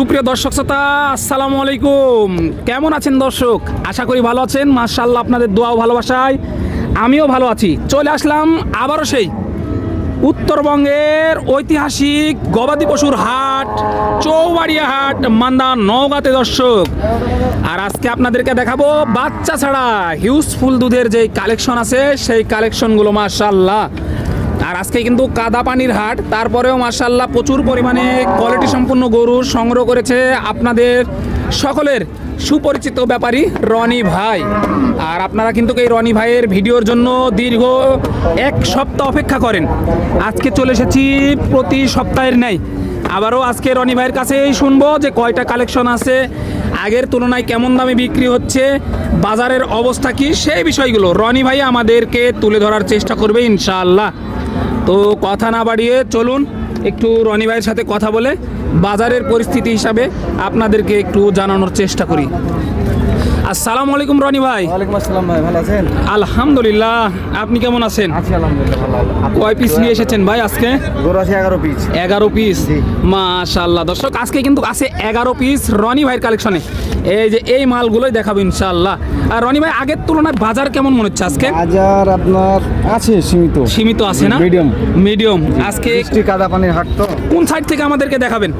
সুপ্রিয় দর্শক শ্রোতা, আসসালামু আলাইকুম। কেমন আছেন দর্শক? আশা করি ভালো আছেন। মার্শাল্লাহ আপনাদের দোয়াও ভালোবাসায়। আমিও ভালো আছি। চলে আসলাম আবারও সেই উত্তরবঙ্গের ঐতিহাসিক গবাদি পশুর হাট, চৌবাড়িয়া হাট, মান্দা নওগাঁতে দর্শক। আর আজকে আপনাদেরকে দেখাবো বাচ্চা ছাড়া হিউজফুল দুধের যে কালেকশন আছে, সেই কালেকশনগুলো মার্শাল্লাহ আর আজকে কিন্তু কাদা পানির হাট। তারপরেও মার্শাল্লাহ প্রচুর পরিমাণে কোয়ালিটি সম্পন্ন গরু সংগ্রহ করেছে আপনাদের সকলের সুপরিচিত ব্যাপারী রনি ভাই। আর আপনারা কিন্তু এই রনি ভাইয়ের ভিডিওর জন্য দীর্ঘ এক সপ্তাহ অপেক্ষা করেন। আজকে চলে এসেছি প্রতি সপ্তাহের নেই আবারও আজকে রনি ভাইয়ের কাছেই শুনব যে কয়টা কালেকশন আছে, আগের তুলনায় কেমন দামে বিক্রি হচ্ছে, বাজারের অবস্থা কি, সেই বিষয়গুলো রনি ভাই আমাদেরকে তুলে ধরার চেষ্টা করবে ইনশাআল্লাহ। তো কথা না বাড়িয়ে চলুন একটু রনি ভাইয়ের সাথে কথা বলে বাজারের পরিস্থিতি হিসাবে আপনাদেরকে একটু জানানোর চেষ্টা করি। আসসালামু আলাইকুম রনি ভাই। ওয়ালাইকুম আসসালাম ভাই ভালো আছেন? আলহামদুলিল্লাহ আপনি কেমন আছেন? আছি আলহামদুলিল্লাহ ভালো কয় পিস নিয়ে এসেছেন ভাই আজকে? গরু আছে এগারো পিস এগারো পিস জি। মাশাল্লাহ দর্শক আজকে কিন্তু আছে এগারো পিস রনি ভাইয়ের কালেকশনে এই যে এই মালগুলোই দেখাবো ইনশাল্লাহ আর রনি ভাই আগের তুলনায় বাজার কেমন মনে হচ্ছে আজকে? বাজার আপনার আছে সীমিত। সীমিত আছে না? মিডিয়াম। মিডিয়াম। আজকে কাদা পানির হাট তো। কোন সাইড থেকে আমাদেরকে দেখাবেন?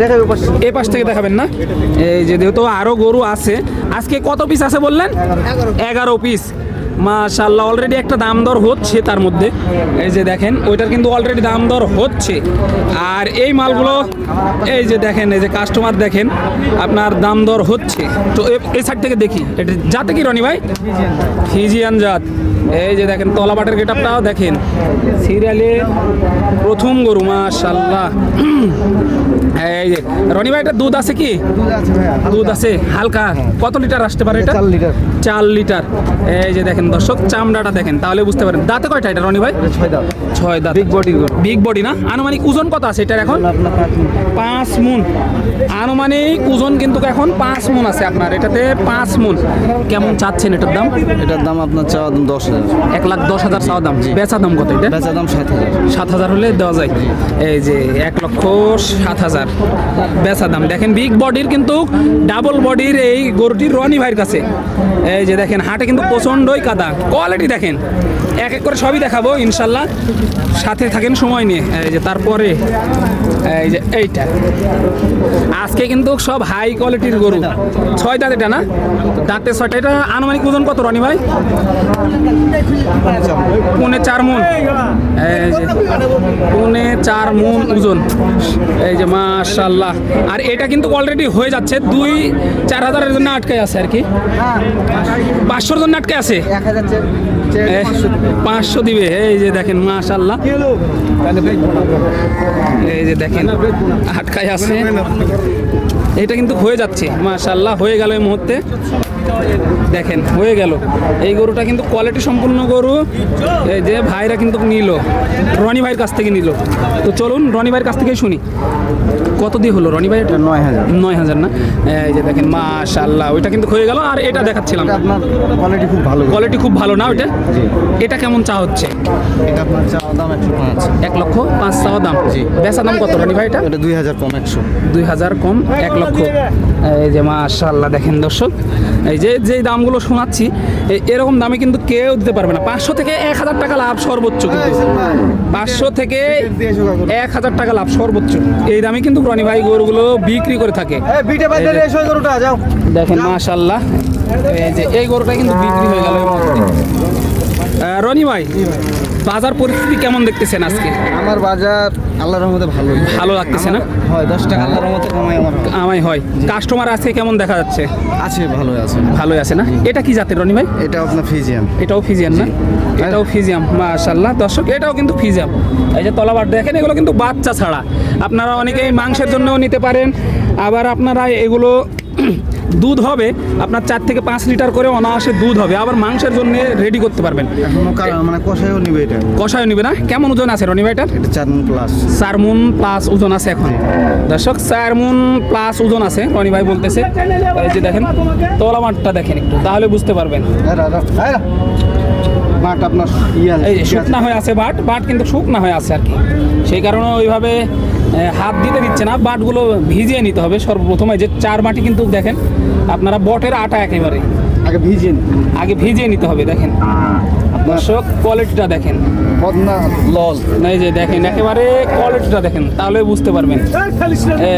দেখাবে এই পাশ থেকে দেখাবেন না? এই যে যেহেতু আরও গরু আছে আজকে কত পিস আছে বললেন? এগারো। পিস মাশাল্লাহ অলরেডি একটা দাম দর হচ্ছে তার মধ্যে। এই যে দেখেন ওইটার কিন্তু অলরেডি দাম দর হচ্ছে। আর এই মালগুলো এই যে দেখেন এই যে কাস্টমার দেখেন আপনার দাম দর হচ্ছে। তো এই সাইড থেকে দেখি এটা যাতে কি রনি ভাই? ফিজিয়ান জাত। এই যে দেখেন তলাবাটের গেটআপটাও দেখেন। সিরিয়ালে প্রথম গরু মাশাল্লাহ এই যে রনি ভাই এটা দুধ আছে কি? দুধ আছে দুধ আছে হালকা। কত লিটার আসতে পারে এটা? চার লিটার। চার লিটার। এই যে দেখেন দর্শক চামড়াটা দেখেন তাহলে বুঝতে পারেন। দাঁতে কয়টা এটা রনি ভাই? ছয় দাম ছয় দাঁত। বিগ বডি বিগ বডি না? আনুমানিক ওজন কত আছে এটার এখন? পাঁচ মুন। আনুমানিক ওজন কিন্তু এখন পাঁচ মুন আছে আপনার। এটাতে পাঁচ মুন। কেমন চাচ্ছেন এটার দাম? এটার দাম আপনার চাওয়া দাম দশ হাজার। এক লাখ দশ হাজার চাওয়া দাম। বেচা দাম কত এটা? বেচা দাম সাত হাজার। সাত হাজার হলে দেওয়া যায়। এই যে এক লক্ষ সাত হাজার। বেচা দাম। দেখেন বিগ বডির কিন্তু ডাবল বডির এই গরুটির রনি ভাইয়ের কাছে। এই যে দেখেন হাটে কিন্তু প্রচণ্ডই কাদা কোয়ালিটি দেখেন। এক এক করে সবই দেখাবো, ইনশাল্লাহ। সাথে থাকেন সময় নিয়ে। এই যে তারপরে, এই যে এইটা। আজকে কিন্তু সব হাই কোয়ালিটির গরু। ছয় দাঁত এটা না? দাঁতে ছয়টা। এটা আনুমানিক ওজন কত, রনি ভাই? পৌনে চার মন। এই যে পৌনে চার মন ওজন। এই যে মাশাল্লাহ আর এটা কিন্তু অলরেডি হয়ে যাচ্ছে দুই, চার হাজারের জন্য আটকে আছে আর কি। পাঁচশোর জন্য আটকে আছে? এক যাচ্ছে পাঁচশো দিবে। এই যে দেখেন মাশাল্লাহ এই যে দেখেন আটকায় আছে। এটা কিন্তু হয়ে যাচ্ছে মাশাল্লাহ হয়ে গেল এই মুহূর্তে। দেখেন হয়ে গেল। এই গরুটা কিন্তু কোয়ালিটি সম্পূর্ণ গরু। এই যে ভাইরা কিন্তু নিল। রনি ভাইয়ের কাছ থেকে নিল। তো চলুন রনি ভাইয়ের কাছ থেকেই শুনি। কত দিয়ে হলো রনি ভাই এটা নয় হাজার। নয় হাজার না? এই যে দেখেন মাশাল্লাহ ওইটা কিন্তু হয়ে গেল। আর এটা দেখাচ্ছিলাম। আপনার কোয়ালিটি খুব ভালো কোয়ালিটি খুব ভালো না ওইটা? এটা কেমন চা হচ্ছে? এটা আপনার চাওয়া দাম একশো পাঁচ এক লক্ষ পাঁচ চাওয়া দাম। জি। বেচা দাম কত রনি ভাই এটা এটা দুই হাজার কম একশো। দুই হাজার কম এক লক্ষ। এই যে মাশাল্লাহ দেখেন দর্শক। এই যে যেই দামগুলো শোনাচ্ছি এরকম দামে কিন্তু কেউ দিতে পারবে না। পাঁচশো থেকে এক হাজার টাকা লাভ সর্বোচ্চ কিন্তু। পাঁচশো থেকে এক হাজার টাকা লাভ সর্বোচ্চ। এই দামে কিন্তু রনি ভাই গরুগুলো বিক্রি করে থাকে। দেখেন মাশাল্লাহ এই যে এই গরুটা কিন্তু বিক্রি হয়ে গেল। আহ, রনি ভাই। বাজার পরিস্থিতি কেমন দেখতেছেন আজকে? আমার বাজার আল্লাহর রহমতে ভালো ভালো লাগতেছে না? হয় দশ টাকা আল্লাহর রহমতে কমাই আমার। আমায় হয়। কাস্টমার আজকে কেমন দেখা যাচ্ছে? আছে ভালো আছে। ভালোই আছে না? এটা কি জাতের রনি ভাই? এটা আপনার ফিজিয়াম এটাও ফিজিয়াম না? এটাও ফিজিয়াম মাশাল্লাহ দর্শক এটাও কিন্তু ফিজিয়াম। এই যে তলাবার দেখেন এগুলো কিন্তু বাচ্চা ছাড়া। আপনারা অনেকেই মাংসের জন্যও নিতে পারেন। আবার আপনারা এগুলো দুধ হবে আপনার চার থেকে পাঁচ লিটার করে অনায়াসে দুধ হবে আবার মাংসের জন্য রেডি করতে পারবেন। মানে কষাইও নিবে এটা? কষায় নিবে না? কেমন ওজন আছে রনি ভাইটার? চার মন প্লাস চার মুন প্লাস ওজন আছে এখন। দর্শক চার মুন প্লাস ওজন আছে রনি ভাই বলতেছে। এই যে দেখেন তলা মাঠটা দেখেন একটু তাহলে বুঝতে পারবেন। মাঠ আপনার ইয়া শুকনা হয়ে আছে বাট বাট কিন্তু শুকনা হয়ে আছে আর কি। সেই কারণে ওইভাবে হাত দিতে দিচ্ছে না বাটগুলো ভিজিয়ে নিতে হবে সর্বপ্রথমে। যে চার মাটি কিন্তু দেখেন আপনারা বটের আটা একেবারে। আগে ভিজিয়ে আগে ভিজিয়ে নিতে হবে দেখেন। দর্শক কোয়ালিটিটা দেখেন। লল এই যে দেখেন একেবারে কোয়ালিটিটা দেখেন তাহলে বুঝতে পারবেন।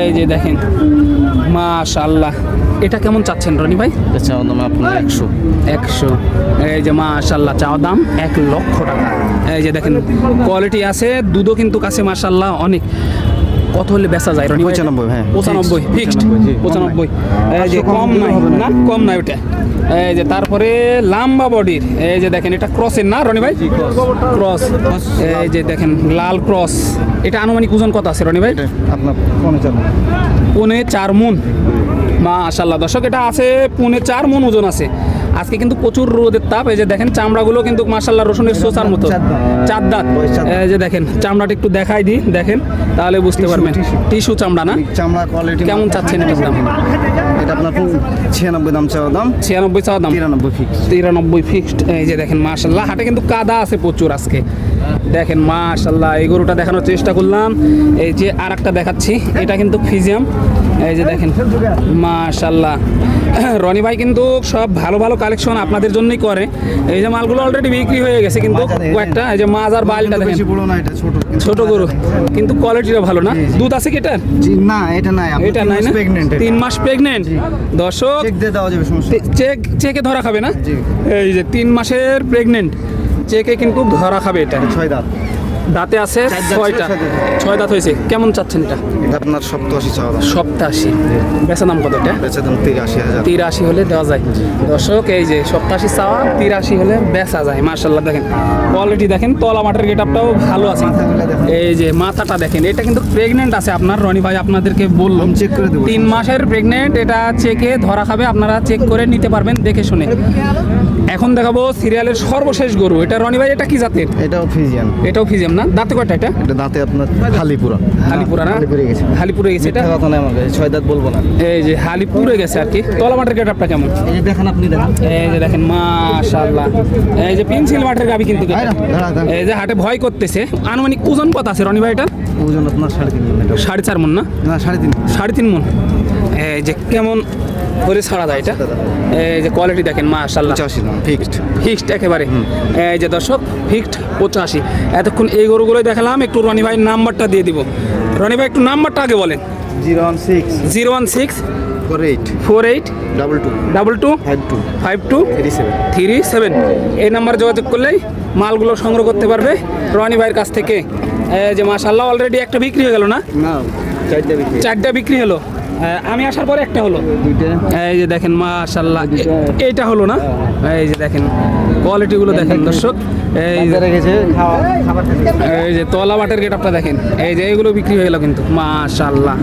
এই যে দেখেন মাশাল্লাহ এটা কেমন চাচ্ছেন রনি ভাই? আচ্ছা দাম আপনার একশো। একশো। এই যে মাশাল্লাহ চাওয়া দাম এক লক্ষ টাকা। এই যে দেখেন কোয়ালিটি আছে দুধও কিন্তু কাছে মাশাল্লাহ অনেক। কত হলে বেচা যায়। পঁচানব্বই, হ্যাঁ। পঁচানব্বই ফিক্সড পঁচানব্বই। এই যে কম নাই না। কম নাই ওটা। এই যে তারপরে লাম্বা বডির। এই যে দেখেন এটা ক্রসের না রনি ভাই ক্রস এই যে দেখেন লাল ক্রস এটা আনুমানিক ওজন কত আছে রনি ভাই এটা আপনার পনেরো পুনে চার মন। মাশাল্লাহ দর্শক এটা আছে পুনে চার মন ওজন আছে। আজকে কিন্তু প্রচুর রোদের তাপ এই যে দেখেন চামড়াগুলো কিন্তু মাশাল্লাহ রসুনের সোসার মতো। চার দাঁত। এই যে দেখেন চামড়াটা একটু দেখাই দিই দেখেন তাহলে বুঝতে পারবেন। টিসু টিস্যু চামড়া না? চামড়া কোয়ালিটি কেমন চাচ্ছেন এটার দাম? এটা আপনার ছিয়ানব্বই দাম চাওয়া দাম? ছিয়ানব্বই চাওয়া দাম? তিরানব্বই ফিক্স তিরানব্বই ফিক্সড এই যে দেখেন মার্শাল্লাহ হাটে কিন্তু কাদা আছে প্রচুর আজকে। দেখেন মাশাল্লাহ এই গরুটা দেখানোর চেষ্টা করলাম। এই যে আর একটা দেখাচ্ছি এটা কিন্তু ফিজিয়াম। এই যে দেখেন মাশাল্লাহ রনি ভাই কিন্তু সব ভালো ভালো কালেকশন আপনাদের জন্যই করে। এই যে মালগুলো অলরেডি বিক্রি হয়ে গেছে কিন্তু কয়েকটা এই যে মাছ আর বাইলটা দেখেন। এটা ছোট গরু কিন্তু কোয়ালিটিটা ভালো না। দুধ আছে কি এটার? না এটা নাই এটা তিন নাই না? তিন মাস প্রেগনেন্ট দর্শক চেক দিয়ে দেওয়া যাবে সমস্যা চেক চেকে ধরা খাবে না? এই যে তিন মাসের প্রেগনেন্ট চেকে কিন্তু ধরা খাবে এটা। ছয় দাঁত। দাঁতে আছে ছয়টা। ছয় দাঁত। হয়েছে। কেমন চাচ্ছেন এটা? আপনার সপ্তাশি চাওয়া সপ্তাশি। বেচা দাম কত এটা? বেচা দাম তিরাশি হাজার। তিরাশি হলে দেওয়া যায়। দর্শক এই যে সপ্তাশি চাওয়া তিরাশি হলে বেচা যায়। মার্শাল্লাহ দেখেন। কোয়ালিটি দেখেন তলা মাঠের গেট আপটাও ভালো আছে। এই যে মাথাটা দেখেন এটা কিন্তু প্রেগনেন্ট আছে আপনার। রনি ভাই আপনাদেরকে বললাম চেক করে দেবো। তিন মাসের প্রেগনেন্ট এটা চেকে ধরা খাবে। আপনারা চেক করে নিতে পারবেন দেখে শুনে। এখন দেখাবো সিরিয়ালের সর্বশেষ গরু। এটা রনি ভাই এটা কি জাতের? এটাও ফিজিয়ান এটাও ফিজিয়াম না? দাঁতে কয়টা এটা? এটা দাঁতে আপনার হালিপুরা। হালিপুরা না? হালিপুরে গেছে। হালিপুরে গেছে এটা? কথা নাই আমার কাছে ছয় দাঁত বলব না। এই যে হালিপুরে গেছে আর কি। তলা মাঠের গেট আপটা কেমন? এই যে দেখেন আপনি দেখেন। এই যে দেখেন মাশাআল্লাহ। এই যে পেন্সিল মাঠের গাবি কিন্তু। এই যে হাটে ভয় করতেছে। আনুমানিক ওজন কত আছে রনি ভাই এটা ওজন আপনার সাড়ে তিন এটা সাড়ে চার মন না? না সাড়ে তিন। সাড়ে তিন মন। এই যে কেমন করে ছাড়া যায় এটা এই যে কোয়ালিটি দেখেন মাশাআল্লাহ। পঁচাশি দাম ফিক্সড ফিক্সড একেবারে। এই যে দর্শক ফিক্সড পঁচাশি। এতক্ষণ এই গরুগুলোই দেখালাম একটু রনি ভাই নাম্বারটা দিয়ে দিব। রনি ভাই একটু নাম্বারটা আগে বলেন। Zero one six. Zero one six. Four eight. Four eight. Double two. Double two. Five two. Five two. Three seven. Three seven. এই নাম্বারে যোগাযোগ করলেই মালগুলো সংগ্রহ করতে পারবে রনি ভাইয়ের কাছ থেকে। যে মাশাল্লাহ অলরেডি একটা বিক্রি হয়ে গেল না? চারটা বিক্রি হলো। আমি আসার পরে একটা হলো। এই যে দেখেন মাশাল্লাহ এইটা হলো না? এই যে দেখেন কোয়ালিটিগুলো দেখেন দর্শক। এই এই যে তলা বাটের গেট আপটা দেখেন। এই যে এইগুলো বিক্রি হয়ে গেল কিন্তু মাশাল্লাহ